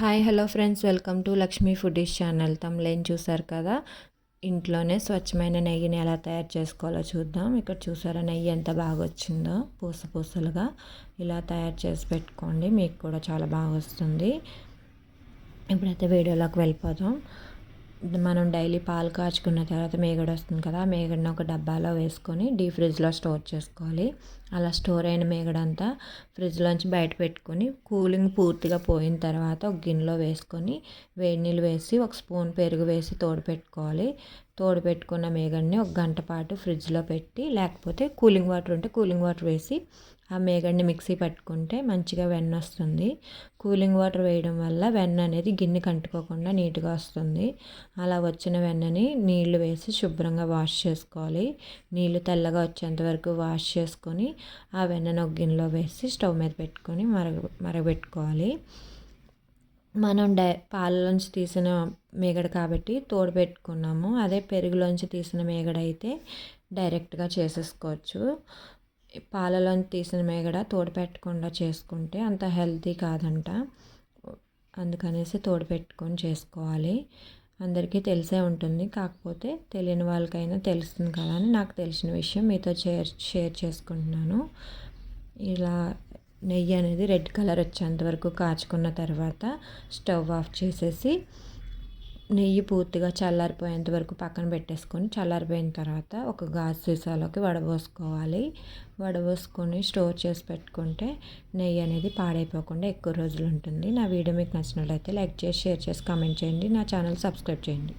Hi hello friends. Welcome to Lakshmi foodies channel. తమలేం చూసారు కదా? ఇంట్లోనే స్వచ్ఛమైన నెయ్యిని ఎలా తయారు చేసుకోవాలో చూద్దాం. ఇక్కడ చూసారా నెయ్యి ఎంత బాగా వచ్చిందో? పూస పూసలుగా ఇలా తయారు చేసి పెట్టుకోండి. మీకు కూడా చాలా బాగా వస్తుంది. ఇప్పుడైతే వీడియోలోకి వెళ్ళిపోదాం. మనం డైలీ పాలు కాచుకున్న తర్వాత మేగడ వస్తుంది కదా ఆ మేగడని ఒక డబ్బాలో వేసుకొని డీ ఫ్రిడ్జ్లో స్టోర్ చేసుకోవాలి. అలా స్టోర్ అయిన మేగడంతా ఫ్రిడ్జ్లోంచి బయట పెట్టుకొని కూలింగ్ పూర్తిగా పోయిన తర్వాత ఒక గిన్నెలో వేసుకొని వేడి నీళ్ళు వేసి ఒక స్పూన్ పెరుగు వేసి తోడు పెట్టుకోవాలి. తోడు పెట్టుకున్న మేగడ్ని ఒక గంట పాటు ఫ్రిడ్జ్లో పెట్టి లేకపోతే కూలింగ్ వాటర్ ఉంటే కూలింగ్ వాటర్ వేసి ఆ మేగడ్ని మిక్సీ పట్టుకుంటే మంచిగా వెన్న వస్తుంది. కూలింగ్ వాటర్ వేయడం వల్ల వెన్న అనేది గిన్నె కంటుకోకుండా నీట్గా వస్తుంది. అలా వచ్చిన వెన్నని నీళ్ళు వేసి శుభ్రంగా వాష్ చేసుకోవాలి. నీళ్ళు తెల్లగా వచ్చేంత వరకు వాష్ చేసుకొని ఆ వెన్నను ఒక గిన్నెలో వేసి స్టవ్ మీద పెట్టుకొని మరగ మరగబెట్టుకోవాలి. మనం డై పాలలోంచి తీసిన మేగడ కాబట్టి తోడు పెట్టుకున్నాము. అదే పెరుగులోంచి తీసిన మేగడ అయితే డైరెక్ట్గా చేసేసుకోవచ్చు. పాలలోంచి తీసిన మేగడ తోడు పెట్టకుండా చేసుకుంటే అంత హెల్తీ కాదంట. అందుకనేసి తోడు పెట్టుకొని చేసుకోవాలి. అందరికీ తెలిసే ఉంటుంది. కాకపోతే తెలియని వాళ్ళకైనా తెలుస్తుంది కదా అని నాకు తెలిసిన విషయం మీతో షేర్ షేర్ చేసుకుంటున్నాను. ఇలా నెయ్యి అనేది రెడ్ కలర్ వచ్చేంత వరకు కాచుకున్న తర్వాత స్టవ్ ఆఫ్ చేసేసి నెయ్యి పూర్తిగా చల్లారిపోయేంత వరకు పక్కన పెట్టేసుకొని చల్లారిపోయిన తర్వాత ఒక గాజు సీసాలోకి వడబోసుకోవాలి. వడబోసుకొని స్టోర్ చేసి పెట్టుకుంటే నెయ్యి అనేది పాడైపోకుండా ఎక్కువ రోజులు ఉంటుంది. నా వీడియో మీకు నచ్చినట్లయితే లైక్ చేసి షేర్ చేసి కామెంట్ చేయండి. నా ఛానల్ సబ్స్క్రైబ్ చేయండి.